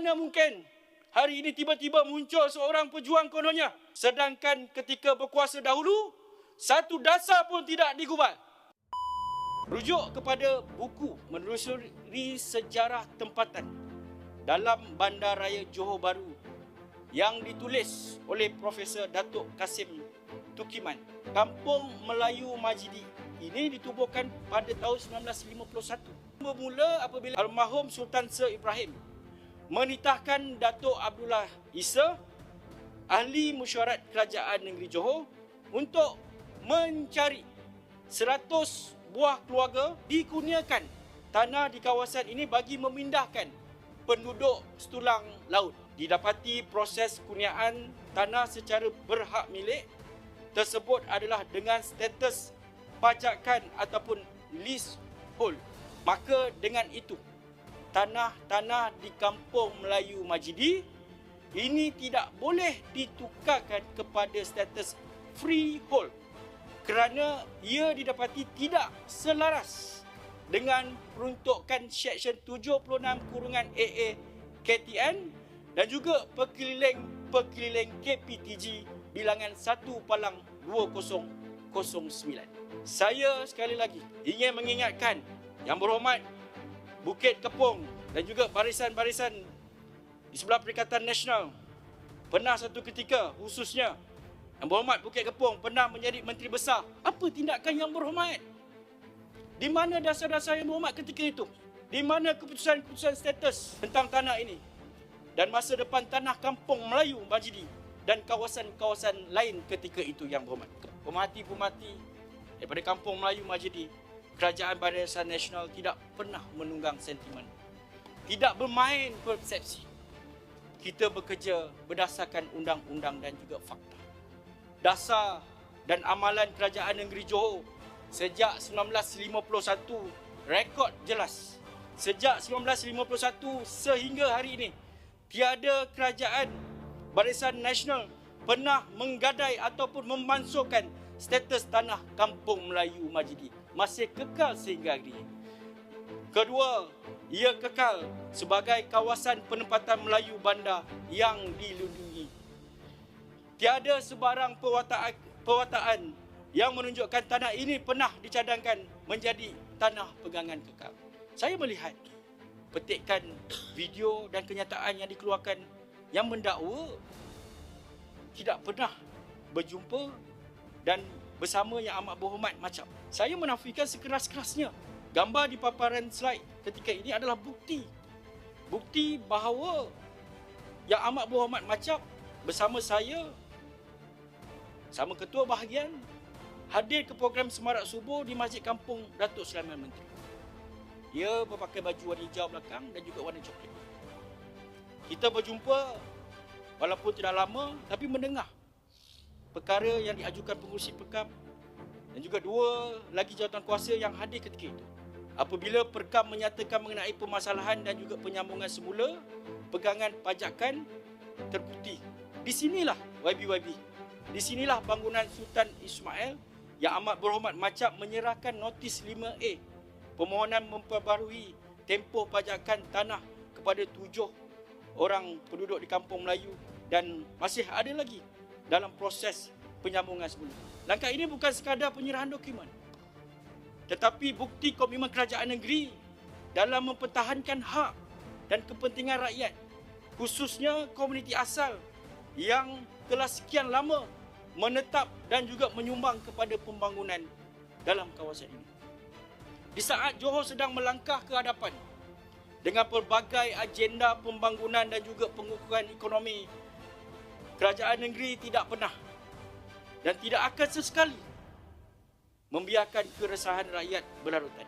Mana mungkin hari ini tiba-tiba muncul seorang pejuang kononnya. Sedangkan ketika berkuasa dahulu, satu dasar pun tidak digubal. Rujuk kepada buku menelusuri sejarah tempatan dalam Bandaraya Johor Bahru yang ditulis oleh Profesor Datuk Kasim Tukiman. Kampung Melayu Majidi ini ditubuhkan pada tahun 1951. Bermula apabila almarhum Sultan Sir Ibrahim menitahkan Datuk Abdullah Isa, ahli mesyuarat kerajaan negeri Johor untuk mencari 100 buah keluarga dikurniakan tanah di kawasan ini bagi memindahkan penduduk setulang laut. Didapati proses kurniaan tanah secara berhak milik tersebut adalah dengan status pajakan ataupun leasehold. Maka dengan itu, tanah-tanah di kampung Melayu Majidi ini tidak boleh ditukarkan kepada status freehold kerana ia didapati tidak selaras dengan peruntukan Seksyen 76 kurungan AA KTN dan juga perkeliling-perkeliling KPTG bilangan 1 palang 2009. Saya sekali lagi ingin mengingatkan Yang Berhormat Bukit Kepong dan juga barisan-barisan di sebelah Perikatan Nasional pernah satu ketika khususnya yang berhormat Bukit Kepong pernah menjadi menteri besar. Apa tindakan yang berhormat? Di mana dasar-dasar yang berhormat ketika itu? Di mana keputusan-keputusan status tentang tanah ini? Dan masa depan tanah kampung Melayu Majidi dan kawasan-kawasan lain ketika itu yang berhormat. Pemerhati-pemerhati daripada kampung Melayu Majidi, Kerajaan Barisan Nasional tidak pernah menunggang sentimen. Tidak bermain persepsi. Kita bekerja berdasarkan undang-undang dan juga fakta dasar dan amalan kerajaan negeri Johor sejak 1951 rekod jelas sejak 1951 sehingga hari ini tiada kerajaan barisan nasional pernah menggadai ataupun memansuhkan status tanah kampung Melayu Majidi masih kekal sehingga hari ini kedua ia kekal sebagai kawasan penempatan Melayu bandar yang dilindungi tiada sebarang perwataan, perwataan yang menunjukkan tanah ini pernah dicadangkan menjadi tanah pegangan kekal. Saya melihat petikan video dan kenyataan yang dikeluarkan yang mendakwa tidak pernah berjumpa dan bersama yang amat berhormat macam. Saya menafikan sekeras-kerasnya. Gambar di paparan slide ketika ini adalah bukti. Bukti bahawa yang amat berhormat macam bersama saya sama ketua bahagian hadir ke program Semarak Subuh di Masjid Kampung Datuk Sulaiman Menteri. Dia berpakai baju warna hijau belakang dan juga warna coklat. Kita berjumpa walaupun tidak lama tapi mendengar perkara yang diajukan pengurusi pekam dan juga dua lagi jawatan kuasa yang hadir ketika itu. Apabila perkam menyatakan mengenai permasalahan dan juga penyambungan semula pegangan pajakan terputih. Di sinilah YB-YB di sinilah bangunan Sultan Ismail yang amat berhormat macam menyerahkan notis 5A permohonan memperbarui tempoh pajakan tanah kepada tujuh orang penduduk di kampung Melayu dan masih ada lagi dalam proses penyambungan sebelum. Langkah ini bukan sekadar penyerahan dokumen tetapi bukti komitmen kerajaan negeri dalam mempertahankan hak dan kepentingan rakyat khususnya komuniti asal yang telah sekian lama menetap dan juga menyumbang kepada pembangunan dalam kawasan ini. Di saat Johor sedang melangkah ke hadapan dengan pelbagai agenda pembangunan dan juga pengukuran ekonomi, kerajaan negeri tidak pernah dan tidak akan sesekali membiarkan keresahan rakyat berlarutan.